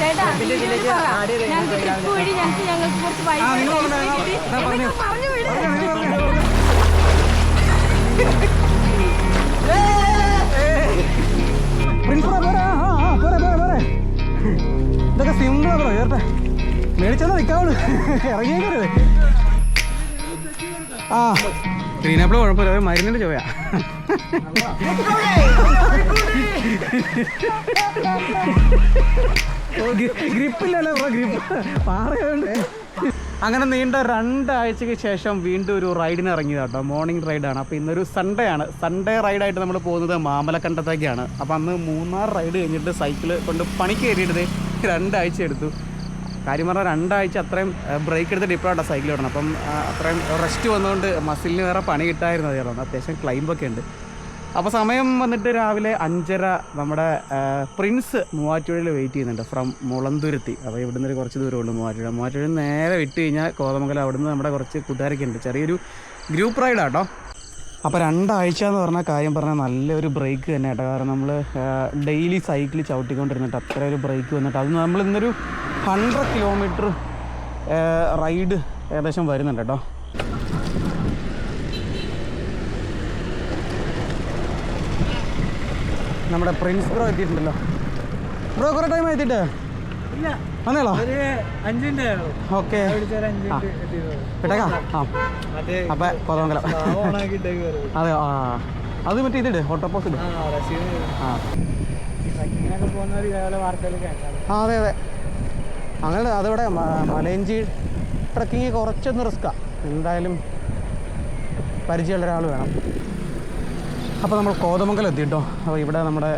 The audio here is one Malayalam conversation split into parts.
ചേട്ടാ. ഞങ്ങൾക്ക് ട്രിപ്പ് വഴി ഞങ്ങൾക്ക് ഞങ്ങൾക്ക് കുറച്ച് പൈസ കിട്ടി. എന്നൊക്കെ പറഞ്ഞു ഇതൊക്കെ സിമ്പിളാ ബ്രോ ചേർട്ടെ മേടിച്ചെന്നാ നിൽക്കാവുള്ളൂ ഇറങ്ങിയേക്കരുത്. ആ. ഗ്രീൻ ആപ്പിൾ കുഴപ്പമില്ല. മരുന്നിന്റെ ചോയാ ഗ്രിപ്പില്ലല്ലോ ഗ്രിപ്പ്? പാറയുണ്ട്. അങ്ങനെ നീണ്ട രണ്ടാഴ്ചയ്ക്ക് ശേഷം വീണ്ടും ഒരു റൈഡിന് ഇറങ്ങിയത് കേട്ടോ മോർണിംഗ് റൈഡാണ്. അപ്പോൾ ഇന്നൊരു സൺഡേ ആണ്. സൺഡേ റൈഡായിട്ട് നമ്മൾ പോകുന്നത് മാമലക്കണ്ടത്തേക്കാണ്. അപ്പോൾ അന്ന് മൂന്നാർ റൈഡ് കഴിഞ്ഞിട്ട് സൈക്കിൾ കൊണ്ട് പണിക്ക് കയറിയിട്ട് രണ്ടാഴ്ച എടുത്തു. കാര്യം പറഞ്ഞാൽ രണ്ടാഴ്ച അത്രയും ബ്രേക്ക് എടുത്തിട്ട് ഇപ്പോഴാണ് സൈക്കിൾ ഓടണം അപ്പം അത്രയും റെസ്റ്റ് വന്നുകൊണ്ട് മസിലിന് വേറെ പണി കിട്ടായിരുന്നു അതായിരുന്നു അത്യാവശ്യം ക്ലൈംബൊക്കെ ഉണ്ട്. അപ്പോൾ സമയം വന്നിട്ട് രാവിലെ അഞ്ചര നമ്മുടെ പ്രിൻസ് മൂവാറ്റുപുഴയിൽ വെയിറ്റ് ചെയ്യുന്നുണ്ട് ഫ്രം മുളന്തുരുത്തി. അപ്പോൾ ഇവിടുന്ന് ഒരു കുറച്ച് ദൂരമുണ്ട് മൂവാറ്റുപുഴ. മൂവാറ്റുപുഴ നേരെ വിട്ട് കഴിഞ്ഞാൽ കോതമംഗലം അവിടുന്ന് നമ്മുടെ കുറച്ച് കൂട്ടുകാരൊക്കെ ഉണ്ട് ചെറിയൊരു ഗ്രൂപ്പ് റൈഡാട്ടോ അപ്പോൾ രണ്ടാഴ്ച എന്ന് പറഞ്ഞ കാര്യം പറഞ്ഞാൽ നല്ലൊരു ബ്രേക്ക് തന്നെ കേട്ടോ കാരണം നമ്മൾ ഡെയിലി സൈക്കിൾ ചവിട്ടിക്കൊണ്ടിരുന്നിട്ട് അത്ര ഒരു ബ്രേക്ക് വന്നിട്ട് അത് നമ്മൾ ഇന്നൊരു ഹൺഡ്രഡ് കിലോമീറ്റർ റൈഡ് ഏകദേശം വരുന്നുണ്ട് കേട്ടോ നമ്മുടെ പ്രിൻസ് ബ്രോ എത്തിയിട്ടുണ്ടല്ലോ. ബ്രോ കുറേ ടൈം എത്തിയിട്ട് വന്നേളോ? ഓക്കെ. അപ്പൊ ആ. അപ്പം കൊതമംഗലം അതെ ആ. അത് മറ്റേ ഇതിട്ട് ഓട്ടോപ്പോസ് പോസ് ആ ആ. അതെ അതെ. അങ്ങനെ അതിവിടെ മലയഞ്ചി ട്രക്കിങ് കുറച്ചൊന്ന് റിസ്ക്കാണ് എന്തായാലും പരിചയമുള്ള ഒരാൾ വേണം. അപ്പോൾ നമ്മൾ കോതമംഗലം എത്തി കേട്ടോ അപ്പോൾ ഇവിടെ നമ്മുടെ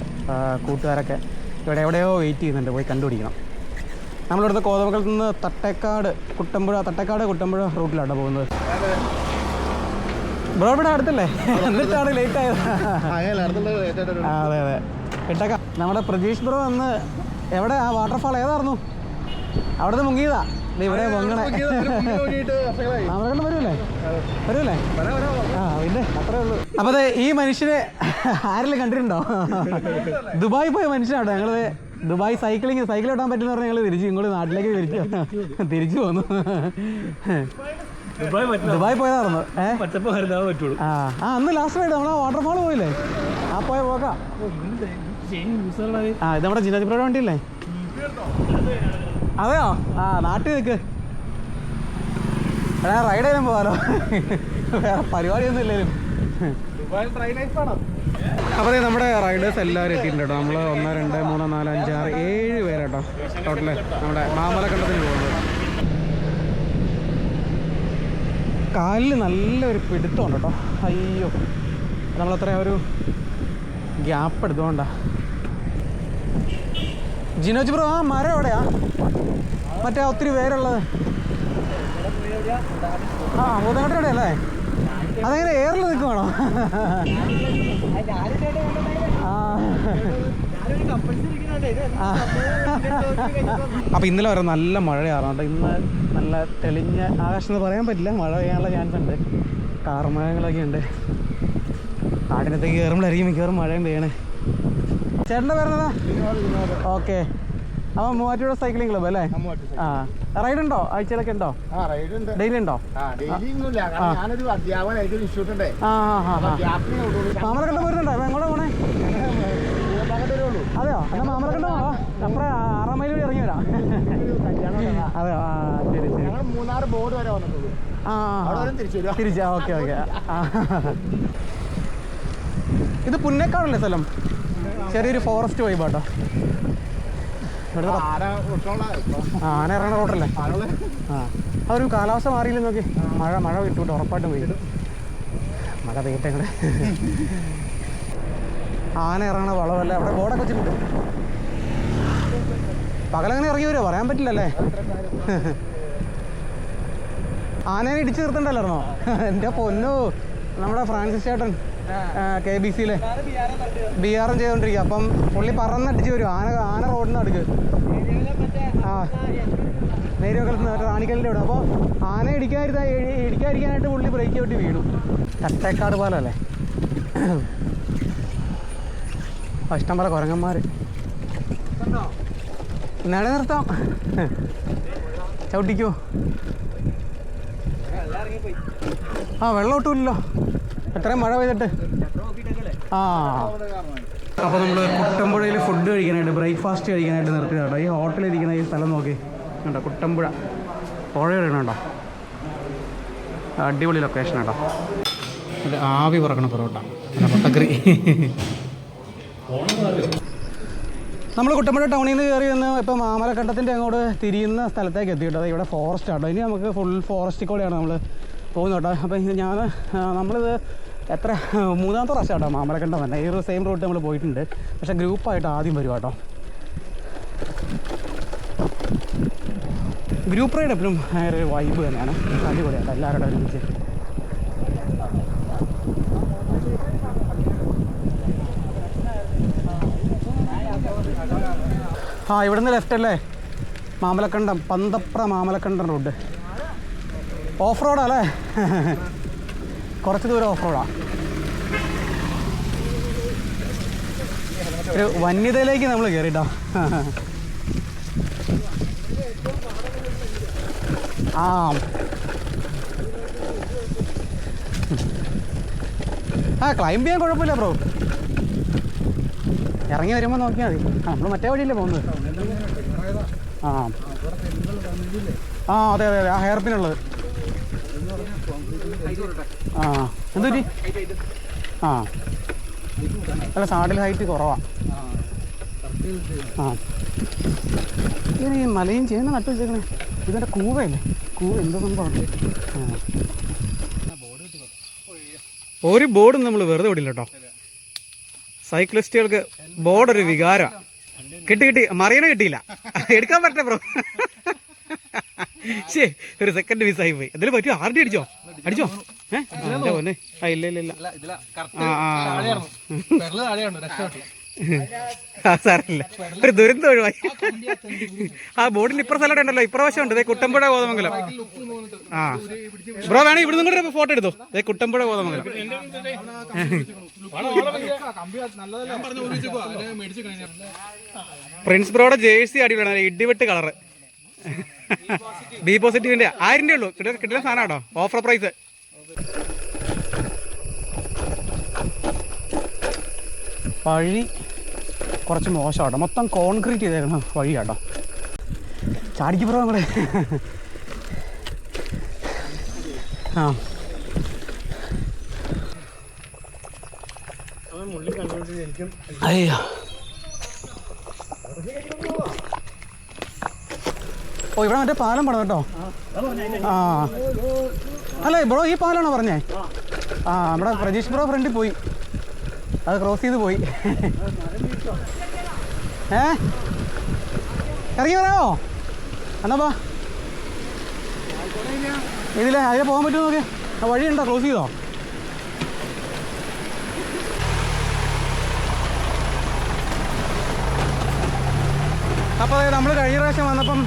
കൂട്ടുകാരൊക്കെ ഇവിടെ എവിടെയോ വെയിറ്റ് ചെയ്യുന്നുണ്ട്. പോയി കണ്ടുപിടിക്കണം. നമ്മളിവിടുന്ന് കോതമംഗലത്ത് നിന്ന് തട്ടേക്കാട് കുട്ടമ്പുഴ തട്ടേക്കാട് കുട്ടമ്പുഴ റൂട്ടിലാണ് പോകുന്നത്. ബ്രോ ഇവിടെ അടുത്തല്ലേ? എന്നിട്ടാണ് ലേറ്റ് ആയത്. അതെ അതെ. ഇട്ടേക്കാം. നമ്മുടെ പ്രജീഷ് ബ്രോ അന്ന് എവിടെ? ആ വാട്ടർഫാൾ ഏതായിരുന്നു? അവിടുന്ന് മുങ്ങിയതാ. ഇവിടെ പൊങ്ങണേ. നമ്മളെ വരൂലേ വരൂലേ ആ പിന്നെ? അത്രേ ഉള്ളൂ. അപ്പൊ അതെ ഈ മനുഷ്യനെ ആരെല്ലാം കണ്ടിട്ടുണ്ടോ? ദുബായ് പോയ മനുഷ്യനാട്ടോ ഞങ്ങൾ. ദുബായ് സൈക്ലിങ് സൈക്കിൾ ഓടാൻ പറ്റുന്ന പറഞ്ഞാൽ ഞങ്ങൾ തിരിച്ചു ഇങ്ങോട്ട് നാട്ടിലേക്ക് തിരിച്ചു തിരിച്ചു പോന്നു. ദുബായ് പോയതായിരുന്നു. ഏഹ് ആ ആ അന്ന് ലാസ്റ്റ് റൈഡ് നമ്മൾ വാട്ടർഫാൾ പോയില്ലേ? ആ പോയ പോക്കാം ആ ഇത് നമ്മുടെ ജില്ലാ പ്രോ വണ്ടിയല്ലേ? അതെയോ? ആ നാട്ടിൽ നിൽക്ക് എടാ റൈഡ് ചെയ്യാൻ പോകാലോ വേറെ പരിപാടിയൊന്നും ഇല്ലേലും. അപ്പോൾ നമ്മുടെ റൈഡേഴ്സ് എല്ലാവരും എത്തിയിട്ടുണ്ട് കേട്ടോ. നമ്മൾ ഒന്ന് രണ്ട് മൂന്ന് നാല് അഞ്ച് ആറ് ഏഴ് പേരാട്ടോ. ടോട്ടൽ നമ്മുടെ മാമലക്കണ്ടത്തിന് പോകുന്നത്. കാലിൽ നല്ലൊരു പിടുത്തമുണ്ട് കേട്ടോ. അയ്യോ. നമ്മളത്ര ഒരു ഗ്യാപ്പ് എടുത്തുകൊണ്ടാ. ജിനോജ് ബ്രോ ആ മരം എവിടെയാ? മറ്റേ ഒത്തിരി പേരുള്ളത് ആ ഊതങ്ങോട്ടെ അല്ലേ? അതെങ്ങനെ എയറിൽ നിൽക്കുവാണോ അപ്പൊ ഇന്നലെ വരെ നല്ല മഴയാറുണ്ട് ഇന്ന് നല്ല തെളിഞ്ഞ ആകാശം എന്ന് പറയാൻ പറ്റില്ല. മഴ പെയ്യാനുള്ള ചാൻസ് ഉണ്ട്. കാർമേഘങ്ങളൊക്കെ ഉണ്ട്. കാടിനകത്തേക്ക് കയറുമ്പോഴായിരിക്കും മിക്കവാറും മഴയും പെയ്യണേ. ചേട്ടന്റെ പേരെന്താ? ഓക്കെ. അപ്പം മൂവാറ്റുപുഴ സൈക്ലിംഗ് ക്ലബ്ബ് അല്ലേ? ആ റൈഡ് ഉണ്ടോ ആഴ്ചയിലൊക്കെ ഉണ്ടോ? ഡെയിലി ഉണ്ടോ. മാമലക്കണ്ട പോരുന്നുണ്ടോ എങ്ങോട്ടാ പോണേ? അതെയോ? എന്നാ മാമലക്കണ്ട പോവാ നമ്മുടെ ആറാം മൈൽ വഴി ഇറങ്ങി വരാം. അതെയോ? ആ ശരി ശരി. മൂന്നാറ് ബോർഡ് വരെ വന്നിട്ടുള്ളൂ. ആ തിരിച്ചാ ഓക്കെ ഓക്കെ. ഇത് പുന്നേക്കാടല്ലേ സ്ഥലം? ചെറിയൊരു ഫോറസ്റ്റ് വൈബ് കേട്ടോ ആന ഇറങ്ങുന്ന റോട്ടല്ലേ ആ. ഒരു കാലാവസ്ഥ മാറിയില്ല നോക്കി? മഴ മഴ കിട്ടൂട്ടോ ഉറപ്പായിട്ടും പോയി മഴ പെയ്യട്ടെ ആന ഇറങ്ങണ വളവല്ലേ? അവിടെ ബോർഡൊക്കെ വെച്ചിട്ടുണ്ട്. പകലങ്ങനെ ഇറങ്ങി വരുമോ പറയാൻ പറ്റില്ലല്ലേ? ആനേനെ ഇടിച്ചു നിർത്തണ്ടല്ലോ എന്റെ പൊന്നു. നമ്മുടെ ഫ്രാൻസിസ് ചേട്ടൻ. കെ ബി സിയിലെ ബി ആർ എം ചെയ്തുകൊണ്ടിരിക്കുക അപ്പം പുള്ളി പറന്നടിച്ച് വരും. ആന ആന റോഡിൽ നിന്ന് അടുക്ക് ആ നേരിയകലത്ത് റാണിക്കലിന്റെ അവിടെ. അപ്പോൾ ആന ഇടിക്കാതിരുന്ന ഇടിക്കാതിരിക്കാനായിട്ട് പുള്ളി ബ്രേക്ക് ചവിട്ടി വീണു. തട്ടേക്കാട് പാലല്ലേ? അല്ലേ ഇഷ്ടം പോലെ കുരങ്ങന്മാർ നട നിർത്താം ചവിട്ടിക്കോ. ആ വെള്ളം ഒട്ടുമില്ലല്ലോ. എത്രയും മഴ പെയ്തിട്ട്? ആ. അപ്പോൾ നമ്മൾ കുട്ടമ്പുഴയിൽ ഫുഡ് കഴിക്കാനായിട്ട് ബ്രേക്ക്ഫാസ്റ്റ് കഴിക്കാനായിട്ട് നിർത്തി കേട്ടോ ഈ ഹോട്ടലിരിക്കുന്ന ഈ സ്ഥലം നോക്കി. കണ്ടോ കുട്ടമ്പുഴ. പുഴ കഴിയണുണ്ടോ അടിപൊളി ലൊക്കേഷൻ കേട്ടോ ആവി പറക്കണ പൊറോട്ട. അല്ല മുട്ടക്കറി നമ്മൾ കുട്ടമ്പുഴ ടൗണിൽ നിന്ന് കയറി വന്ന് ഇപ്പം മാമലക്കണ്ടത്തിന്റെ അങ്ങോട്ട് തിരിയുന്ന സ്ഥലത്തേക്ക് എത്തിയിട്ടത് ഇവിടെ ഫോറസ്റ്റ് ആട്ടോ. ഇനി നമുക്ക് ഫുൾ ഫോറസ്റ്റിൽ കൂടെയാണ് നമ്മൾ പോകുന്നത് കേട്ടോ അപ്പോൾ ഞാൻ നമ്മളിത് എത്ര മൂന്നാമത്തെ പ്രാവശ്യം കേട്ടോ മാമലക്കണ്ടം തന്നെ ഈ ഒരു സെയിം റൂട്ട് നമ്മൾ പോയിട്ടുണ്ട്. പക്ഷേ ഗ്രൂപ്പായിട്ട് ആദ്യം വരും കേട്ടോ ഗ്രൂപ്പ് റൈഡ് എപ്പോഴും ഒരു വൈബ് തന്നെയാണ്. അടിപൊളിയാണ് എല്ലാവരുടെ ഒരുമിച്ച്. ആ ഇവിടുന്ന് ലെഫ്റ്റ് അല്ലേ? മാമലക്കണ്ടം പന്തപ്ര മാമലക്കണ്ടം റോഡ് ഓഫ് റോഡാ അല്ലേ കുറച്ച് ദൂരം ഓഫ് റോഡാ. ഒരു വന്യതയിലേക്ക് നമ്മൾ കയറിട്ടോ ആ. ആ ക്ലൈംബ് ചെയ്യാൻ കുഴപ്പമില്ല ബ്രോ ഇറങ്ങി വരുമ്പോൾ നോക്കിയാൽ മതി. നമ്മൾ മറ്റേ വഴിയല്ലേ പോകുന്നത്. ആ. ആ അതെ അതെ അതെ. ആ ഹെയർ പിന്നുള്ളത് ആ എന്തു പറ്റി? ആ. അല്ല സാഡിൽ ഹൈറ്റ് കുറവാണ് ആ. ഈ മലയും ചെയ്യുന്ന നട്ടു വെച്ചേക്കണേ. ഇതിന്റെ കൂവയല്ലേ? കൂവ എന്തോ സംഭവം. ഒരു ബോർഡും നമ്മൾ വെറുതെ വിടില്ല കേട്ടോ സൈക്ലിസ്റ്റുകൾക്ക് ബോർഡ് ഒരു വികാരം. കിട്ടി കിട്ടി. മറിയണ കിട്ടിയില്ല. എടുക്കാൻ പറ്റേ ബ്രോ. ശേ ഒരു സെക്കൻഡ് മിസ്സായി പോയി. എന്തെങ്കിലും പറ്റുമോ ആർഡി അടിച്ചോ? അടിച്ചോ? ഏഹ് ആ ഇല്ല ഇല്ല ഇല്ല. ആ സാറില്ല ഒരു ദുരന്തം ഒഴിവായി. ആ ബോർഡിൽ ഇപ്പുറ സ്ഥലം ഉണ്ടല്ലോ ഇപ്രാവശ്യം ഉണ്ട്. ദേ കുട്ടമ്പുഴ കോതമംഗലം ആ ബ്രോ വേണേ ഇവിടുന്ന് കൂടെ ഫോട്ടോ എടുത്തോ? ദേ കുട്ടമ്പുഴ കോതമംഗലം പ്രിൻസ് ബ്രോയുടെ ജേഴ്സി അടിപൊളിയാണ്. ഇടിവെട്ട് കളറ്. ബി പോസിറ്റീവിന്റെ ആയിരം രൂപ ഉള്ളൂ. കിട്ടുന്ന കിട്ടുന്ന സാധനം കേട്ടോ ഓഫർ പ്രൈസ് വഴി കുറച്ച് മോശമാട്ടോ. മൊത്തം കോൺക്രീറ്റ് ചെയ്തേക്കുന്ന വഴി കേട്ടോ ചാടിക്ക് പുറം കൂടെ ആ. അയ്യോ. ഓ ഇവിടെ മറ്റേ പാലം പണം കേട്ടോ. ആ. അല്ല ബ്രോ ഈ പാലാണോ പറഞ്ഞേ? ആ നമ്മുടെ പ്രജീഷ് ബ്രോ ഫ്രണ്ടിൽ പോയി. അത് ക്രോസ് ചെയ്ത് പോയി. ഏ? ഇറങ്ങി വരാമോ എന്നാ ബാ ഇതിലെ അതിലെ പോകാൻ പറ്റുമോ നോക്കിയാ ആ വഴിയുണ്ടോ? ക്ലോസ് ചെയ്തോ? അപ്പോൾ നമ്മൾ കഴിഞ്ഞ പ്രാവശ്യം വന്നപ്പം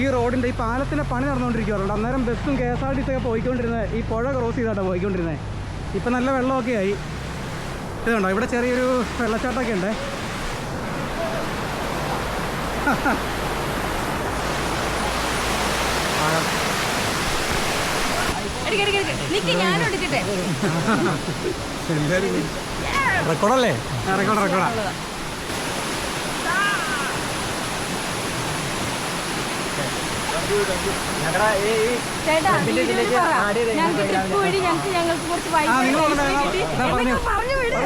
ഈ റോഡിന്റെ ഈ പാലത്തിന്റെ പണി നടന്നുകൊണ്ടിരിക്കുവാറുണ്ട്. അന്നേരം ബസ്സും K S R T C ഒക്കെ പോയിക്കൊണ്ടിരുന്നത്. ഈ പുഴ ക്രോസ് ചെയ്താട്ടോ പോയിക്കൊണ്ടിരുന്നത് ഇപ്പം നല്ല വെള്ളമൊക്കെ ആയി. ഇതുണ്ടോ ഇവിടെ ചെറിയൊരു വെള്ളച്ചാട്ടമൊക്കെ ഉണ്ട്. റെക്കോർഡല്ലേ റെക്കോർഡ് റെക്കോർഡാ ചേട്ടാ. ഞങ്ങൾക്ക് ട്രിപ്പ് വഴി ഞങ്ങൾക്ക് കുറച്ച് പറഞ്ഞോ, വിട്.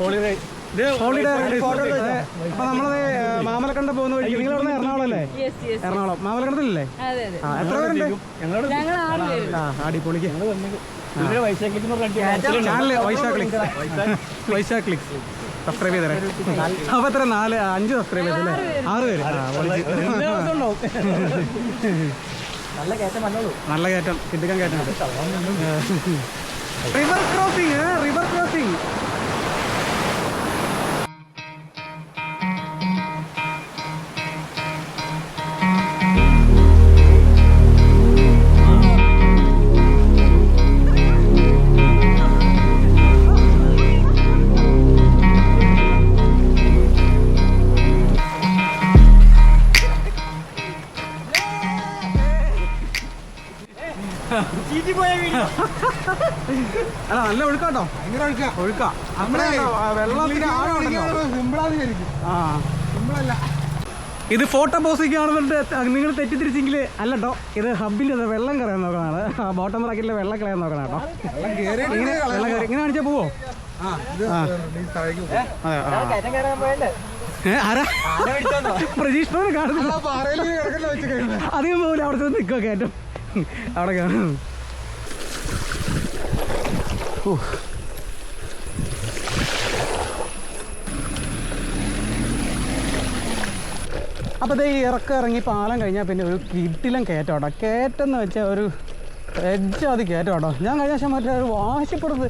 ഹോളിഡേ അപ്പൊ നമ്മളത് മാമലക്കണ്ടം പോകുന്ന വഴി നിങ്ങൾ ഇവിടെ എറണാകുളം അല്ലേ? Yes yes Ernakulam. മാമലക്കണ്ടത്തിലല്ലേ? അതെ അതെ. ആ എത്ര പേരുണ്ട്? ആ അടിപൊളിക്ക്. വൈശാഖ് വൈശാഖ് വൈശാഖ് സബ്സ്ക്രൈബ് ചെയ്തേ അപ്പൊ എത്ര നാല് അഞ്ച് സബ്സ്ക്രൈബ് ചെയ്തല്ലേ ആറ് പേര്. നല്ല കയറ്റം നല്ല കയറ്റം. കിട്ടിക്കാൻ കയറ്റം. River crossing river crossing. അല്ല നല്ല ഒഴുക്കാട്ടോ. ഭയങ്കര ഒഴുക്കാ. ഒഴുക്കാ. നമ്മുടെ വെള്ളത്തിന് സിമ്പിളാന്ന്. ആ. സിമ്പിളല്ല. ഇത് ഫോട്ടോ പോസിക്ക് കാണുന്നുണ്ട് നിങ്ങൾ തെറ്റിദ്ധരിച്ചെങ്കിൽ അല്ലട്ടോ ഇത് ഹബിൽ വെള്ളം കളയാൻ നോക്കണാണ് ബോട്ടം റാക്കിലെ വെള്ളം കളയാൻ നോക്കണം കേട്ടോ വെള്ളം ഇങ്ങനെ വെള്ളം കയറി ഇങ്ങനെ കാണിച്ചാൽ പോവോ? പ്രതീക്ഷ കാണുന്നില്ല. അധികം പോകില്ല അവിടെ ചെന്ന് നിൽക്കുക കയറ്റം. അവിടെ കയറും അപ്പോൾ ഈ ഇറക്കം ഇറങ്ങി പാലം കഴിഞ്ഞാൽ പിന്നെ ഒരു കിട്ടിലും കയറ്റം കേട്ടോ കയറ്റം എന്ന് വെച്ചാൽ ഒരു എജ്ജാതി അത് കയറ്റം കേട്ടോ ഞാൻ കഴിഞ്ഞ ശേഷം മറ്റേ ഒരു വാശിപ്പുറത്ത്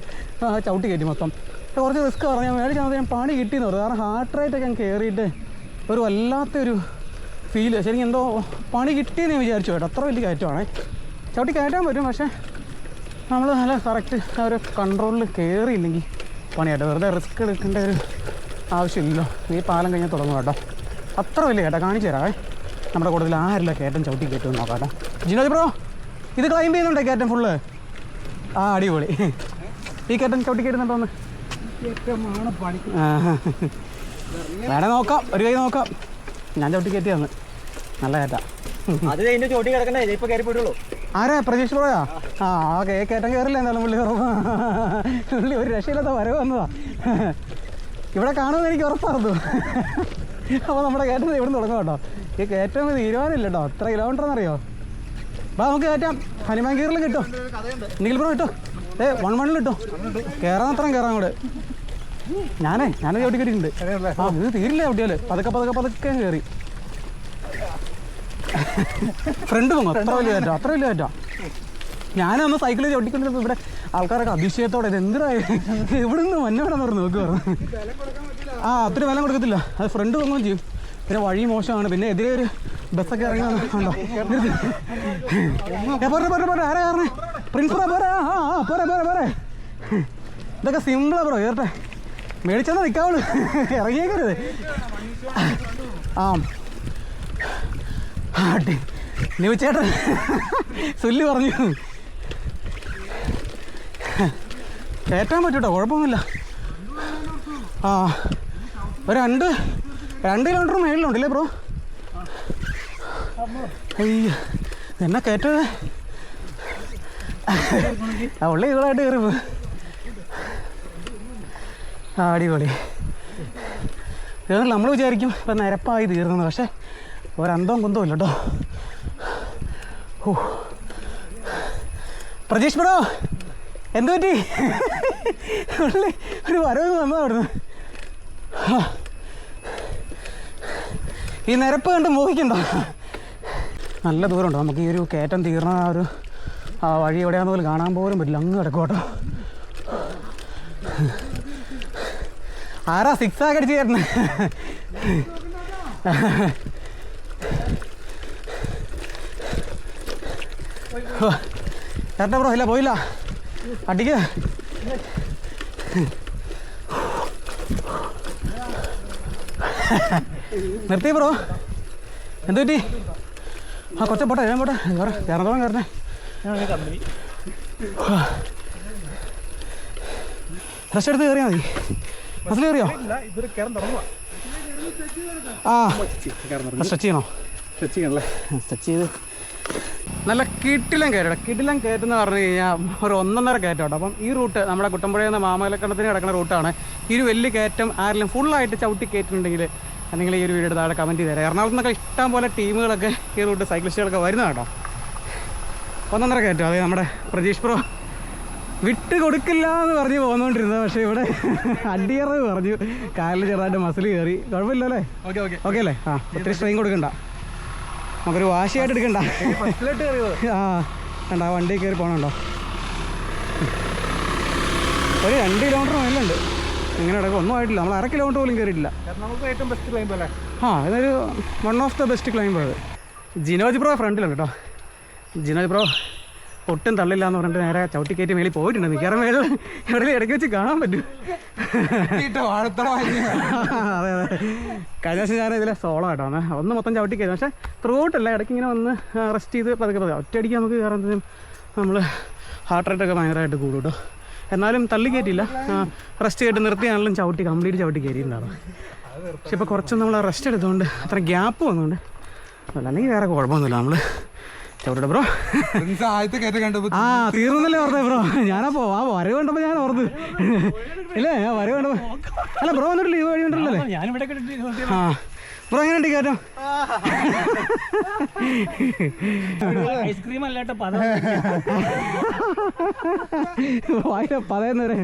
ചവിട്ടി കയറ്റി മൊത്തം. കുറച്ച് റിസ്ക് പറഞ്ഞു മേടിച്ചാൽ ഞാൻ പണി കിട്ടിയെന്ന് പറഞ്ഞു. കാരണം ഹാർട്ട് റേറ്റ് ഒക്കെ കയറിയിട്ട് ഒരു വല്ലാത്തൊരു ഫീൽ ശരിക്കും എന്തോ പണി കിട്ടിയെന്ന് ഞാൻ വിചാരിച്ചു കേട്ടോ. അത്ര വലിയ കയറ്റമാണേ. ചവിട്ടി കയറ്റാൻ പറ്റും പക്ഷേ നമ്മൾ നല്ല കറക്റ്റ് ആ ഒരു കൺട്രോളിൽ കയറിയില്ലെങ്കിൽ പണിയാട്ടോ. വെറുതെ റിസ്ക് എടുക്കേണ്ട ഒരു ആവശ്യമില്ലല്ലോ. ഈ പാലം കഴിഞ്ഞാൽ തുടങ്ങും കേട്ടോ. അത്ര വലിയ കേട്ടോ. കാണിച്ചു തരാവേ. നമ്മുടെ കൂടുതൽ ആരില്ല കയറ്റം ചവിട്ടി കയറ്റുമെന്ന് നോക്കാം കേട്ടോ. ജിനോജ് ബ്രോ ഇത് ക്ലൈം ചെയ്യുന്നുണ്ടോ കയറ്റം ഫുള്ള് ആ അടിപൊളി. ഈ കയറ്റം ചവിട്ടി കയറ്റുന്നുണ്ടോന്ന്. വേണേ നോക്കാം. ഒരു കൈ നോക്കാം. ഞാൻ ചവിട്ടി കയറ്റിയാന്ന് നല്ല കേട്ടാ അത് കഴിഞ്ഞ് ചോട്ടി കിടക്കണ്ടേ? ഇപ്പൊ കയറി പോയിട്ടുള്ളൂ. ആരാ? പ്രതീക്ഷ പോയാ ആ ഓക്കെ കയറ്റം കയറില്ല എന്തായാലും പുള്ളി. പുള്ളി ഒരു രക്ഷയില്ലാത്ത വരവ് വന്നതാ. ഇവിടെ കാണുമെന്ന് എനിക്ക് ഉറപ്പായിരുന്നു അപ്പോൾ നമ്മുടെ കയറ്റം ഇവിടെ തുടങ്ങും കേട്ടോ. ഈ കയറ്റം തീരുമാനമില്ല കേട്ടോ എത്ര കിലോമീറ്റർ എന്നറിയോ വാ നമുക്ക് കയറ്റാം ഹനുമാൻ കീറിലും കിട്ടും. എന്തെങ്കിലും ബ്രോ കിട്ടും. ഏ വൺ വണ്ണിൽ കിട്ടും. കയറാൻ അത്രയും കയറാൻ കൂടെ ഞാനേ ഞാനത് ചവിട്ടി കിട്ടിയിട്ടുണ്ട്. ആ ഇത് തീരില്ല ചവിട്ടിയാൽ. പതുക്കെ പതുക്കെ പതുക്കെ കയറി ഫ്രണ്ട് പൊങ്ങും അത്ര വലിയ കയറ്റം അത്ര വലിയ കയറ്റം ഞാനന്ന് സൈക്കിളിൽ ചവിട്ടിക്കൊണ്ടിരുന്നപ്പോൾ ഇവിടെ ആൾക്കാരൊക്കെ അതിശയത്തോടെ ഇത് എന്തിനായി ഇവിടെ നിന്ന് മഞ്ഞോടാന്ന് പറഞ്ഞു നോക്കി പറഞ്ഞു. ആ അത്ര വില കൊടുക്കത്തില്ല. അത് ഫ്രണ്ട് പൊങ്ങുകയും ചെയ്യും. പിന്നെ വഴി മോശമാണ്. പിന്നെ എതിരെ ഒരു ബസ്സൊക്കെ ഇറങ്ങി വന്നിട്ടുണ്ടോ ഏ, പോരെ പോരെ. ആ പോരെ പോരെ പോരെ. ഇതൊക്കെ സിമ്പിളാ ബ്രോ കേട്ടെ. മേടിച്ചാൽ നിൽക്കാവുള്ളൂ ഇറങ്ങിയേക്കരുത്. ആ. ആട്ടി സുല്ലി പറഞ്ഞു. കയറ്റാൻ പറ്റൂട്ടോ കുഴപ്പമൊന്നുമില്ല. ആ ഒരു രണ്ട് രണ്ട് കിലോമീറ്റർ മേളിലുണ്ടല്ലേ ബ്രോ? അയ്യോ എന്നാ കയറ്റത്. ആ ഉള്ളി ഇവളായിട്ട് കയറി പോ. ആ അടിപൊളി. നമ്മൾ വിചാരിക്കും ഇപ്പം നിരപ്പായി തീർന്നത് പക്ഷേ ഒരന്തവും കുന്തവും ഇല്ല കേട്ടോ. ഓ എന്ത് പറ്റി? ഉള്ളി ഒരു വരവ് വന്നതാ അവിടുന്ന്? ഈ നിരപ്പ് കണ്ട് മോഹിക്കണ്ട? നല്ല ദൂരമുണ്ട്? നമുക്ക് ഈ ഒരു കയറ്റം തീർന്ന ആ ഒരു ആ വഴി എവിടെയാണെന്ന് പോലും കാണാൻ പോലും പറ്റില്ല. അങ്ങ് കിടക്കും കേട്ടോ. ആരാ സിക്സ് ആക്ക് അടിച്ച് ചേട്ടാ ബ്രോ ഇല്ല പോയില്ല അടിക്ക് നിർത്തി ബ്രോ എന്ത് പറ്റി ആ കൊച്ച പോട്ടെ ഞാൻ പോട്ടെ വേറെ കയറത്തോളം കയറണേ റെസ്റ്റ് എടുത്ത് കയറിയാൽ മതി. ബസ്സിൽ കയറിയോ ആ. സ്ട്രെച്ച് ചെയ്യണോ? സ്ട്രെച്ച് ചെയ്യണല്ലേ? സ്ട്രെച്ച് ചെയ്ത്. നല്ല കിട്ടിലം കയറ്റം കിട്ടിലം കയറ്റം എന്ന് പറഞ്ഞു കഴിഞ്ഞാൽ ഒരു ഒന്നൊന്നര കയറ്റം കേട്ടോ അപ്പം ഈ റൂട്ട് നമ്മുടെ കുട്ടമ്പുഴയിൽ നിന്ന് മാമലക്കണ്ടത്തിന് കിടക്കുന്ന റൂട്ടാണ്. ഈ ഒരു വലിയ കയറ്റം ആരെങ്കിലും ഫുള്ളായിട്ട് ചവിട്ടി കയറ്റിട്ടുണ്ടെങ്കിൽ നിങ്ങൾ ഈ ഒരു വീഡിയോ താഴെ കമന്റ് ചെയ്ത് തരാം. എറണാകുളത്ത് നിന്നൊക്കെ ഇഷ്ടം പോലെ ടീമുകളൊക്കെ ഈ റൂട്ട് സൈക്ലിസ്റ്റുകളൊക്കെ വരുന്ന കേട്ടോ. ഒന്നൊന്നര കയറ്റം. അതെ നമ്മുടെ പ്രജീഷ് പ്രോ വിട്ട് കൊടുക്കില്ല എന്ന് പറഞ്ഞ് പോന്നുകൊണ്ടിരുന്നത്. പക്ഷേ ഇവിടെ അടിയറവ് പറഞ്ഞു. കാലിൽ ചെറുതായിട്ട് മസിൽ കയറി. കുഴപ്പമില്ല അല്ലേ ഓക്കെ ഓക്കെ ഓക്കെ അല്ലേ? ആ ഒത്തിരി സ്ട്രെയിൻ കൊടുക്കണ്ട. നമുക്കൊരു വാശിയായിട്ട് എടുക്കണ്ട. ആ കണ്ട ആ വണ്ടി കയറി പോകണുണ്ടോ ഒരു രണ്ട് കിലോമീറ്റർ മേലുണ്ട് ഇങ്ങനെ ഇടയ്ക്ക് ഒന്നും ആയിട്ടില്ല. നമ്മൾ അര കിലോമീറ്റർ പോലും കയറിയിട്ടില്ല. നമുക്ക് ഏറ്റവും ബെസ്റ്റ് ക്ലൈംബ് അല്ലേ? ആ ഇതൊരു one of the best climb അത് ജിനോജ് പ്രോ ഫ്രണ്ടിലുണ്ട് കേട്ടോ. ജിനോജ് ബ്രോ ഒട്ടും തള്ളില്ല എന്ന് പറഞ്ഞിട്ട് നേരെ ചവിട്ടി കയറ്റി മേളിൽ പോയിട്ടുണ്ട്. മിക്കവാറും മേളിൽ എവിടെയും ഇടയ്ക്ക് വെച്ച് കാണാൻ പറ്റും. അതെ അതെ. കഴിഞ്ഞ ദിവസം ഞാൻ ഇതിലെ സോളോ ആയിട്ടാണ് വന്നേ ഒന്ന് മൊത്തം ചവിട്ടി കയറി പക്ഷേ ത്രൂ ഔട്ടല്ല ഇടയ്ക്ക് ഇങ്ങനെ വന്ന് റെസ്റ്റ് ചെയ്ത് പതുക്കെ പതുക്കെ. ഒറ്റയടിക്ക് നമുക്ക് കയറുന്നതിനും നമ്മൾ ഹാർട്ട് റേറ്റൊക്കെ ഭയങ്കരമായിട്ട് കൂടും കേട്ടോ എന്നാലും തള്ളി കയറ്റിയില്ല. റെസ്റ്റ് കേട്ട് നിർത്തിയാണെങ്കിലും ചവിട്ടി കംപ്ലീറ്റ് ചവിട്ടി കയറിയിട്ടുണ്ടാവും. പക്ഷെ ഇപ്പോൾ കുറച്ച് നമ്മൾ റെസ്റ്റ് എടുത്തുകൊണ്ട് അത്ര ഗ്യാപ്പ് വന്നുകൊണ്ട് അല്ല അല്ലെങ്കിൽ വേറെ കുഴപ്പമൊന്നുമില്ല. നമ്മൾ ചവിട്ടെ ബ്രോ ആദ്യത്തെ കയറ്റം കണ്ടപ്പോ ആ തീർന്നല്ലേ ഓർത്തേ ബ്രോ ഞാനപ്പോ ആ വരവ് കണ്ടപ്പോ ഞാൻ ഓർത്ത്. ഇല്ലേ? ആ വരവ് കണ്ടപ്പോ. അല്ല ബ്രോ വന്നിട്ട് ലീവ് വഴി ഉണ്ടല്ലേ ആ ബ്രോ എങ്ങനെയുണ്ട് കയറ്റം? ഐസ്ക്രീം അല്ലാട്ടോ പതയുന്നവരെ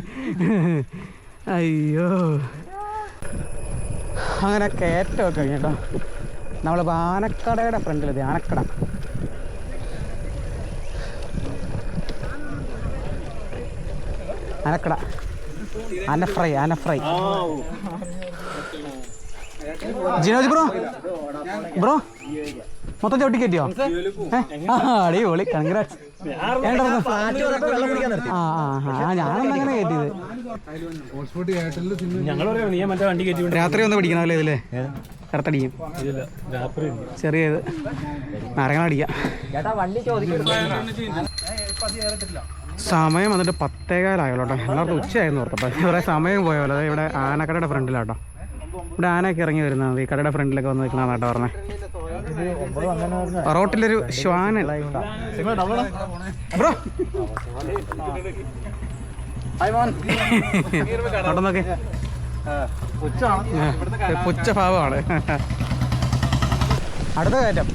അയ്യോ. അങ്ങനെ കയറ്റമൊക്കെ കഴിഞ്ഞു കേട്ടോ. നമ്മളിപ്പോൾ ആനക്കടയുടെ ഫ്രണ്ടിലെത്തി ആനക്കട. ആനക്കട അന ഫ്രൈ അന ഫ്രൈ. ജിനോജ് ബ്രോ? ബ്രോ? മൊത്തം ചവിട്ടി കയറ്റിയോ? അടിപൊളി. കൺഗ്രാറ്റ്സ് ഞാനങ്ങനെ കയറ്റിയത്. രാത്രി ഒന്ന് പിടിക്കണമല്ലേ ഇതിൽ? കറുത്തടിക്കും. ചെറിയത്. നാരങ്ങ അടിക്കാം. സമയം വന്നിട്ട് പത്തേകാലായല്ലോ കേട്ടോ. എല്ലാവർക്കും ഉച്ചയായിരുന്നു ഓർത്തപ്പോൾ ഇവിടെ സമയം പോയല്ലോ അതായത് ഇവിടെ ആനക്കടയുടെ ഫ്രണ്ടിലാട്ടോ ഇവിടെ ആനയൊക്കെ ഇറങ്ങി വരുന്നത്. ഈ കടയുടെ ഫ്രണ്ടിലൊക്കെ വന്ന് നിൽക്കണമെന്ന് കേട്ടോ പറഞ്ഞേ. റോട്ടിലൊരു ശ്വാന ബ്രോ! അവിടെ നോക്കേ. പുച്ച ഭാവമാണ് അടുത്ത കയറ്റം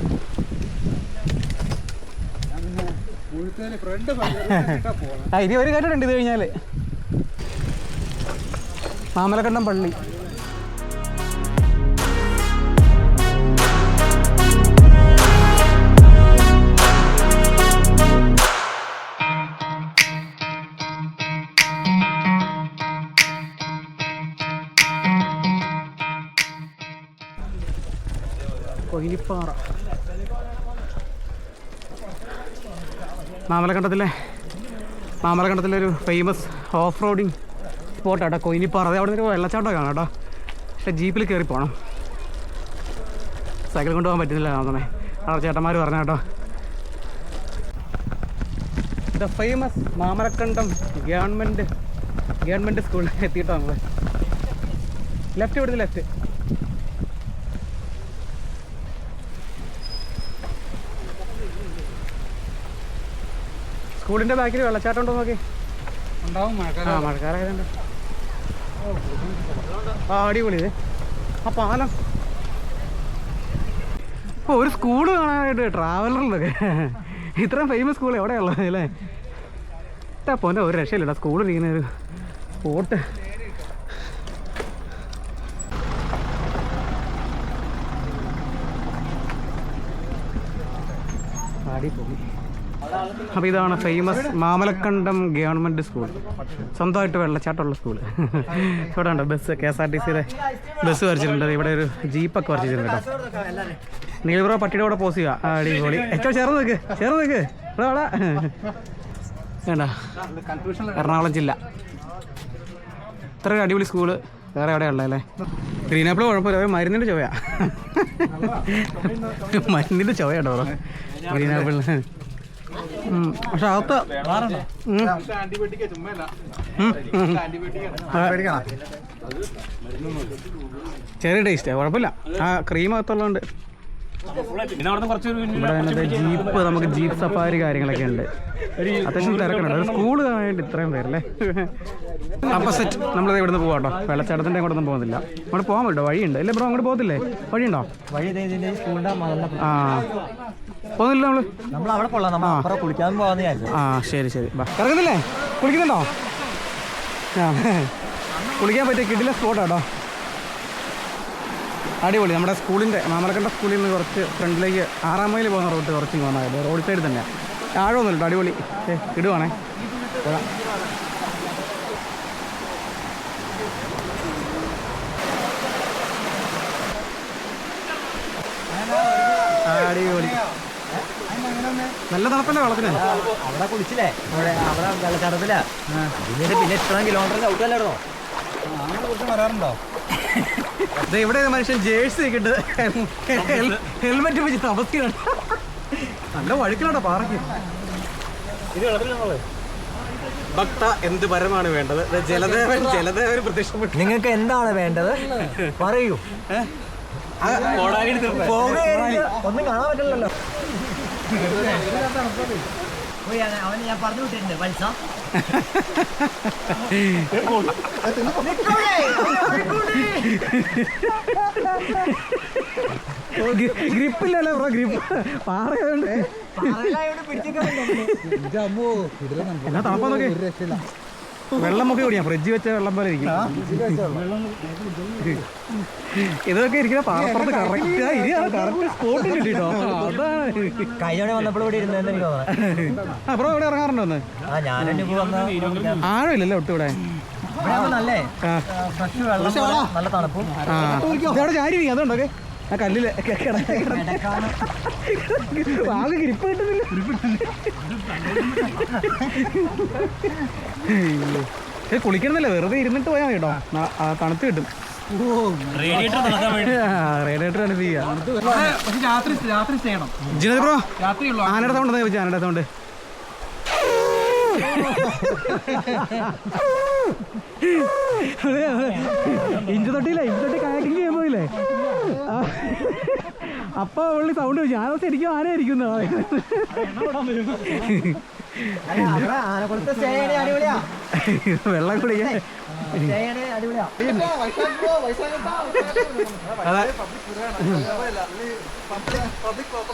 ഫ്രണ്ട് ആ ഇനി ഒരു കാര്യം ഉണ്ട് ഇത് കഴിഞ്ഞാൽ. മാമലക്കണ്ടം പള്ളി. കൊയിലിപ്പാറ. മാമലക്കണ്ടത്തിലെ ഒരു ഫേമസ് ഓഫ് റോഡിങ് സ്പോട്ടാണ് കേട്ടോ കൊയിനിപ്പാറ. അത് അവിടെ നിന്ന് വെള്ളച്ചാട്ടം കാണാം കേട്ടോ പക്ഷേ ജീപ്പിൽ കയറി പോകണം സൈക്കിൾ കൊണ്ടുപോകാൻ പറ്റുന്നില്ല കാണുന്നത് അവിടെ ചേട്ടന്മാർ പറഞ്ഞ കേട്ടോ the famous Mamalakkandam government government സ്കൂളിൽ എത്തിയിട്ടോ നമ്മൾ ലെഫ്റ്റ് ഇവിടുന്ന് ലെഫ്റ്റ് സ്കൂളിന്റെ ബാക്കിൽ വെള്ളച്ചാട്ടം ഉണ്ടോ നോക്കി. ആ മഴക്കാലമായതുകൊണ്ട്. ആ അടിപൊളി ആ പാലം. ഓ ഒരു സ്കൂൾ കാണാനായിട്ട് ട്രാവലറിലൊക്കെ ഇത്രയും ഫേമസ് സ്കൂൾ എവിടെയുള്ളത് അല്ലേ? പോന്റെ ഒരു രക്ഷയില്ല. സ്കൂളിൽ ഇരിക്കുന്ന ഒരു സ്പോട്ട് അടിപൊളി അപ്പോൾ ഇതാണ് ഫേമസ് മാമലക്കണ്ടം ഗവൺമെന്റ് സ്കൂൾ. സ്വന്തമായിട്ട് വെള്ളച്ചാട്ടമുള്ള സ്കൂൾ. ഇവിടെ ഉണ്ടോ bus K S R T സിയുടെ ബസ് വരച്ചിട്ടുണ്ട്. ഇവിടെ ഒരു ജീപ്പൊക്കെ വരച്ചിട്ടുണ്ട് കേട്ടോ. നീലബ്രോ പട്ടിയുടെ കൂടെ പോസ് ചെയ്യുക. അടിപൊളി. ഏറ്റവും ചേർന്ന് നിൽക്ക് ചേർന്ന് നിൽക്ക് ഇവിടെ വേടാ. വേണ്ട. എറണാകുളം ജില്ല. ഇത്ര അടിപൊളി സ്കൂൾ. വേറെ എവിടെ ഉള്ളതല്ലേ ഗ്രീൻ ആപ്പിൾ കുഴപ്പമില്ല. ഒരു മരുന്നിന്റെ ചുവയാ മരുന്നിന്റെ ചുവയാട്ടോ ഉം. പക്ഷെ അകത്ത് ചെറിയ ടേസ്റ്റ് കുഴപ്പമില്ല. ആ ക്രീം അകത്തുള്ളതുകൊണ്ട് ഇവിടെ വന്നത് ജീപ്പ് നമുക്ക് ജീപ്പ് സഫാരി കാര്യങ്ങളൊക്കെ ഉണ്ട്. അത്യാവശ്യം തിരക്കണം ഒരു സ്കൂൾ കാണാനായിട്ട് ഇത്രയും പേരല്ലേ? അപ്പസെറ്റ് സെറ്റ് ഇവിടെ ഇവിടുന്ന് പോകാം കേട്ടോ വെള്ളച്ചാട്ടത്തിന്റെ അങ്ങോട്ടൊന്നും പോകുന്നില്ല. അങ്ങോട്ട് പോകാൻ പറ്റുമോ വഴിയുണ്ട്. ഇല്ല ബ്രോ അങ്ങോട്ട് പോകത്തില്ലേ? വഴിയുണ്ടോ? വഴി ആ. പോകുന്നില്ല നമ്മൾ? നമ്മൾ അവിടെ അപ്പുറം കുളിക്കാൻ പോകാന്ന് ആ ശരി ശരി. ബാ. ഇറങ്ങുന്നില്ലേ കുളിക്കുന്നുണ്ടോ? ആ. കുളിക്കാൻ പറ്റിയ കിട്ടില്ല സ്പോട്ടാട്ടോ. അടിപൊളി. നമ്മുടെ സ്കൂളിന്റെ മാമലക്കണ്ട സ്കൂളിൽ നിന്ന് കുറച്ച് ഫ്രണ്ടിലേക്ക് ആറാം മൈൽ പോകുന്ന റോഡ് കുറച്ച് പോകുന്നത് റോഡ് സൈഡ് തന്നെ. ആഴമൊന്നുമില്ല കേട്ടോ അടിപൊളി. ഏ ഇടുവാണേ. അടിപൊളി. നല്ല തണുപ്പല്ലേ വെള്ളത്തിന്? അവിടെ കുളിച്ചില്ലേ? അവിടെ അവിടെ വെള്ളച്ചാട്ടത്തിലാ. ഇത്രയും പിന്നെ ഇത്ര അങ്ങനെ കുറച്ച് വരാറുണ്ടോ? ഇവിടെ മനുഷ്യൻ ജേഴ്സി ഒക്കെ ഇട്ട് ഹെൽമെറ്റ് വെച്ച് തപസ്കാണ് നല്ല വഴുക്കലാട്ടോ പാറക്ക് ഭക്ത എന്ത് പരമാണ് വേണ്ടത്? ജലദേവൻ ജലദേവൻ പ്രത്യക്ഷപ്പെട്ടു. നിങ്ങൾക്ക് എന്താണ് വേണ്ടത്? പറയൂ. ഒന്നും കാണാൻ പറ്റില്ലല്ലോ. അവന് ഞാൻ പറഞ്ഞു വിട്ടിട്ടുണ്ട് പൈസ ഗ്രിപ്പില്ലല്ലോ ബ്രോ ഗ്രിപ്പ്? പാറയായോണ്ട് തണുപ്പാ നോക്കി വെള്ളം ഒക്കെ കുടിയാ ഫ്രിഡ്ജ് വെച്ച വെള്ളം പോലെ ഇരിക്കും. ഇതൊക്കെ ഇരിക്കുന്ന പാറപ്പുറത്ത് കറക്റ്റ് ഇരിയാണ് കറക്റ്റ് സ്പോട്ടിൽ കിട്ടിട്ടോ അതാണ്. കഴിഞ്ഞ വന്നപ്പോൾ ഇവിടെ എനിക്ക് തോന്നുന്നത് ബ്രോ ഇവിടെ ഇറങ്ങാറുണ്ടോ ഒന്ന്? ആഴമില്ലല്ലോ ഒട്ടും ഇവിടെ? നല്ലേ? ആ. ഫ്രഷ് വെള്ളം നല്ല തണുപ്പും. അതുണ്ടോ ആ കല്ലിൽ ആകെ ഗ്രിപ്പ് കിട്ടുന്നില്ല. ഏ കുളിക്കണമെന്നല്ല വെറുതെ ഇരുന്നിട്ട് പോയാൽ കേട്ടോ ആ, തണുത്ത് കിട്ടും. റേഡിയേറ്റർ നടക്കാൻ വേണ്ടി. റേഡിയേറ്റർ ആണ് ചെയ്യാം. പക്ഷെ രാത്രി രാത്രി ചെയ്യണം. ജിനത് ബ്രോ ആനയുടെ സൗണ്ട് ചോദിച്ചു ആനയുടെ സൗണ്ട് ഇഞ്ചു തൊട്ടിയില്ലേ ഇഞ്ചു തൊട്ടി കാക്കിങ് ചെയ്യാൻ പോയില്ലേ. അപ്പൊ ഉള്ളി സൗണ്ട് വെച്ചു. ആ ശരിക്കും ചെയ്യണേ അടിപൊളിയാ വെള്ളം കുടിക്കാൻ.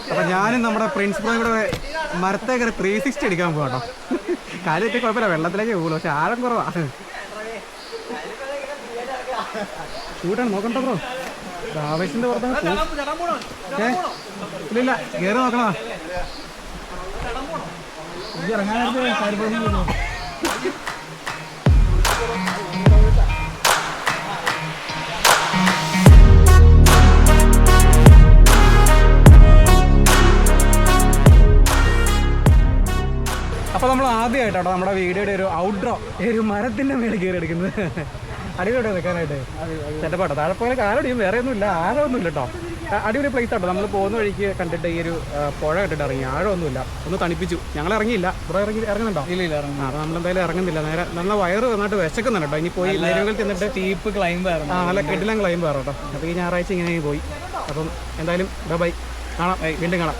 അപ്പൊ ഞാനും നമ്മുടെ പ്രിൻസ് ഇവിടെ കൂടെ മരത്തെ കയറി ത്രീ സിക്സ്റ്റി അടിക്കാൻ പോകട്ടോ കാലൊക്കെ കുഴപ്പമില്ല. വെള്ളത്തിലേക്ക് പോകുള്ളൂ. പക്ഷെ ആഴം കുറവാണ് കൂട്ടാണ് നോക്കണ്ട ബ്രോ. ആവേശത്തിന്റെ പുറത്താണ് ഇല്ല കയറി നോക്കണോ? അപ്പോൾ നമ്മൾ ആദ്യമായിട്ടാണ് നമ്മുടെ വീഡിയോയുടെ ഒരു ഔട്ട്ഡ്രോ ഒരു മരത്തിന്റെ മേളിൽ കയറി എടുക്കുന്നത്. അടിപൊളി നിൽക്കാനായിട്ട്. സെറ്റപ്പാട്ടോ താഴെ പോലെ കാലടിയും വേറെ ഒന്നുമില്ല. ആഴമൊന്നുമില്ല കേട്ടോ. അടിപൊളി പ്ലേസ് ആട്ടോ. നമ്മൾ പോകുന്ന വഴിക്ക് കണ്ടിട്ട് ഈ ഒരു പുഴ കണ്ടിട്ട് ഇറങ്ങി. ആഴമൊന്നുമില്ല. ഒന്ന് തണുപ്പിച്ചു. ഞങ്ങൾ ഇറങ്ങിയില്ല. ഇവിടെ ഇറങ്ങി ഇറങ്ങുന്നുണ്ടോ? ഇല്ല ഇല്ല ഇറങ്ങും അപ്പോൾ നമ്മൾ എന്തായാലും ഇറങ്ങുന്നില്ല. നേരെ നമ്മളെ വയറ് നന്നായിട്ട് വിശക്കുന്നുണ്ട് കേട്ടോ. ഇനി പോയി നേരങ്ങളിൽ ചെന്നിട്ട് ടീപ്പ് ക്ലൈംബ് ആ നല്ല കെട്ടിലും ക്ലൈം വേറെ കേട്ടോ. അപ്പോൾ ഈ ഞായറാഴ്ച ഇങ്ങനെ പോയി. അപ്പം എന്തായാലും ബൈ. കാണാം. വീണ്ടും കാണാം.